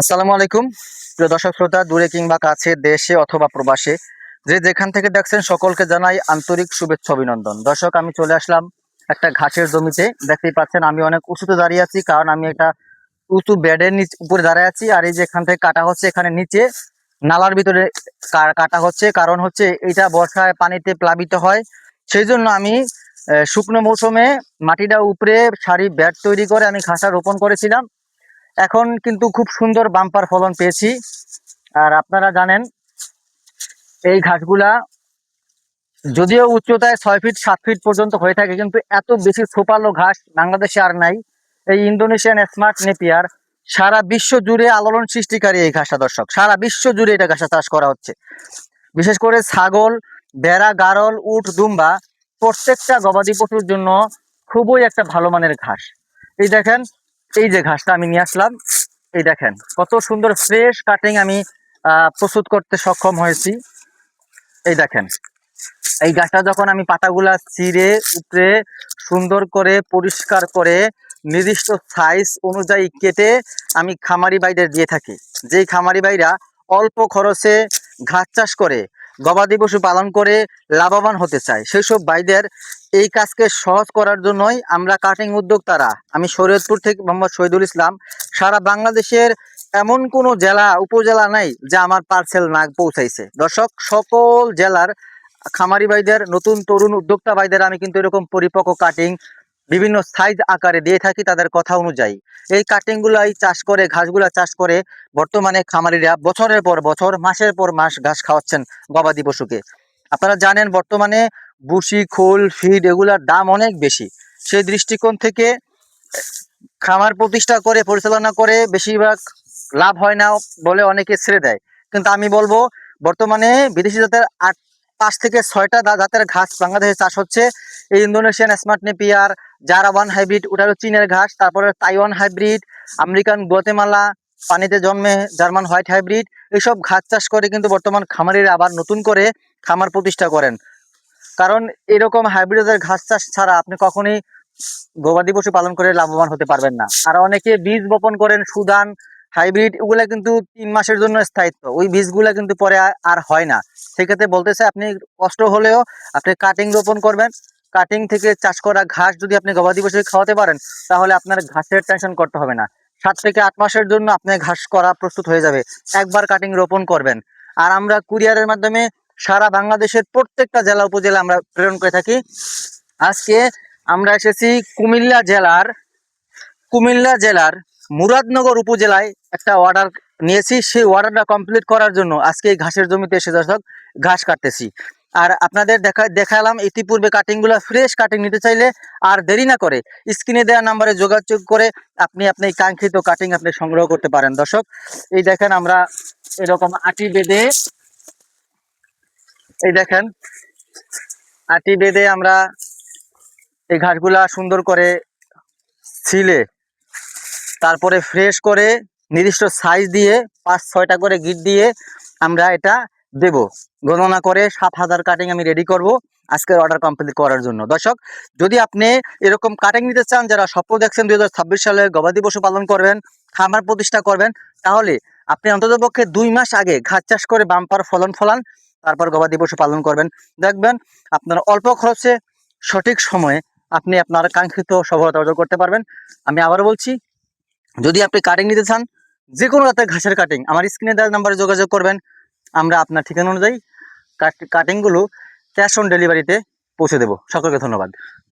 আসসালামু আলাইকুম। প্রিয় দর্শক শ্রোতা, দূরে কিংবা কাছে, দেশে অথবা প্রবাসে, যে যেখান থেকে দেখছেন সকলকে জানাই আন্তরিক শুভেচ্ছা, অভিনন্দন। দর্শক, আমি চলে আসলাম একটা ঘাসের জমিতে। দেখতেই পাচ্ছেন, আমি অনেক উঁচুতে দাঁড়িয়ে আছি, কারণ আমি একটা উঁচু বেডের নিচ, উপরে দাঁড়িয়ে আছি, আর এই যে এখান থেকে কাটা হচ্ছে, এখানে নিচে নালার ভিতরে কাটা হচ্ছে। কারণ হচ্ছে, এটা বর্ষায় পানিতে প্লাবিত হয়। সেই জন্য আমি শুকনো মৌসুমে মাটিটা উপরে সারি ব্যাট তৈরি করে আমি ঘাসটা রোপণ করেছিলাম। এখন কিন্তু খুব সুন্দর বাম্পার ফলন পেয়েছি। আর আপনারা জানেন, এই ঘাসগুলা যদিও উচ্চতায় ছয় ফিট, সাত ফিট পর্যন্ত হয়ে থাকে, কিন্তু এত বেশি ছোপালো ঘাস বাংলাদেশে আর নাই। এই ইন্দোনেশিয়ান স্মার্ট নেপিয়ার সারা বিশ্ব জুড়ে আলোড়ন সৃষ্টিকারী এই ঘাসটা, দর্শক। সারা বিশ্ব জুড়ে এটা ঘাসা চাষ করা হচ্ছে। বিশেষ করে ছাগল, ভেড়া, গারল, উট, দুম্বা প্রত্যেকটা গবাদি পশুর জন্য খুবই একটা ভালো মানের ঘাস। এই দেখেন এই যে ঘাসটা আমি নিয়ে আসলাম, এই দেখেন, কত সুন্দর ফ্রেশ কাটিং আমি প্রস্তুত করতে সক্ষম হয়েছি। এই দেখেন, এই গাছটা যখন আমি পাতাগুলা চিরে উপরে সুন্দর করে পরিষ্কার করে নির্দিষ্ট সাইজ অনুযায়ী কেটে আমি খামারি বাইদের দিয়ে থাকি। যেই খামারি বাইরা অল্প খরচে ঘাস চাষ করে গবাদি পশু পালন করে লাভবান হতে চায়। সেই সব বাইদের এই কাজকে সহজ করার জন্যই আমরা কাটিং উদ্যোক্তারা, আমি শরীয়তপুর থেকে মোহাম্মদ শহীদুল ইসলাম, সারা বাংলাদেশের এমন কোনো জেলা, উপজেলা নাই যা আমার পার্সেল না পৌঁছাইছে। দর্শক, সকল জেলার খামারি ভাইদের, নতুন তরুণ উদ্যোক্তা ভাইদের আমি কিন্তু এরকম পরিপক্ক কাটিং বিভিন্ন সাইজ আকারে দিয়ে থাকি তাদের কথা অনুযায়ী। এই কাটিং গুলাই চাষ করে, ঘাসগুলা চাষ করে বর্তমানে খামারিরা বছরের পর বছর, মাসের পর মাস ঘাস খাওয়াচ্ছেন গবাদি পশুকে। আপনারা জানেন বর্তমানে বুসি খোল, ফিড এগুলার দাম অনেক বেশি। সেই দৃষ্টিকোণ থেকে খামার প্রতিষ্ঠা করে, পরিচালনা করে বেশিরভাগ লাভ হয় না বলে অনেকে ছেড়ে দেয়। কিন্তু আমি বলব, বর্তমানে বিদেশি জাতের আট পাঁচ থেকে ছয়টা জাতের ঘাস বাংলাদেশে চাষ হচ্ছে। এই ইন্দোনেশিয়ান স্মার্ট নেপিয়ার জারাওয়ান হাইব্রিড, ওটা হলো চীনের ঘাস। তারপরে তাইওয়ান হাইব্রিড, আমেরিকান গোতেমালা পানিতে জন্মে জার্মান হোয়াইট হাইব্রিড। এইসব ঘাস চাষ করে কিন্তু বর্তমান খামারিরা আবার নতুন করে খামার প্রতিষ্ঠা করেন। কারণ এরকম হাইব্রিডের ঘাস চাষ ছাড়া আপনি কখনোই গবাদি পশু পালন করে লাভবান হতে পারবেন না। আর অনেকে বীজ বপন করেন সুদান হাইব্রিড এগুলা কিন্তু তিন মাসের জন্য স্থায়িত্ব। ওই বীজগুলা কিন্তু পরে আর- হয় না। সেক্ষেত্রে বলতেছে আপনি কষ্ট হলেও আপনি কাটিং রোপণ করবেন। কাটিং থেকে চাষ করা ঘাস যদি আপনি গবাদি পশু খাওয়াতে পারেন, তাহলে আপনার ঘাসের টেনশন করতে হবে না। সাত থেকে আট মাসের জন্য আপনার ঘাস করা প্রস্তুত হয়ে যাবে। একবার কাটিং রোপণ করবেন। আর আমরা কুরিয়ারের মাধ্যমে সারা বাংলাদেশের প্রত্যেকটা জেলা উপজেলা আমরা প্রেরণ করে থাকি। আজকে আমরা এসেছি কুমিল্লা জেলার কুমিল্লা জেলার মুরাদনগর উপজেলায় একটা অর্ডার নিয়েছি, সেই অর্ডারটা কমপ্লিট করার জন্য আজকে এই ঘাসের জমিতে এসে দর্শক ঘাস কাটতেছি। আর আপনাদের দেখা, দেখালাম ইতিপূর্বে কাটিংগুলো ফ্রেশ কাটিং নিতে চাইলে আর দেরি না করে স্ক্রিনে দেওয়া নাম্বারে যোগাযোগ করে আপনি আপনি কাঙ্ক্ষিত কাটিং আপনি সংগ্রহ করতে পারেন। দর্শক, এই দেখেন আমরা এরকম আটি বেঁধে, এই দেখেন, আটি বেঁধে আমরা এই ঘাসগুলা সুন্দর করে ছিলে। তারপরে ফ্রেশ করে নির্দিষ্ট সাইজ দিয়ে পাঁচ, ছয়টা করে গিট দিয়ে আমরা এটা দেব। গণনা করে সাত হাজার কাটিং আমি রেডি করব আজকের অর্ডার কমপ্লিট করার জন্য। দর্শক, যদি আপনি এরকম কাটিং নিতে চান, যারা স্বপ্ন দেখছেন দু হাজার ছাব্বিশ সালে গবাদি পশু পালন করবেন, খামার প্রতিষ্ঠা করবেন, তাহলে আপনি অন্ততপক্ষে দুই মাস আগে ঘাস চাষ করে বাম্পার ফলন ফলান, তারপর গবাদি পশু পালন করবেন। দেখবেন আপনার অল্প খরচে সঠিক সময়ে আপনি আপনার কাঙ্ক্ষিত সফলতা অর্জন করতে পারবেন। আমি আবার বলছি যদি আপনি কাটিং নিতে চান যে কোনো রাতে ঘাসের কাটিং আমার স্ক্রিনে দেওয়ার নাম্বারে যোগাযোগ করবেন। আমরা আপনার ঠিকানা অনুযায়ী কাটিংগুলো ক্যাশ অন ডেলিভারিতে পৌঁছে দেবো। সকলকে ধন্যবাদ।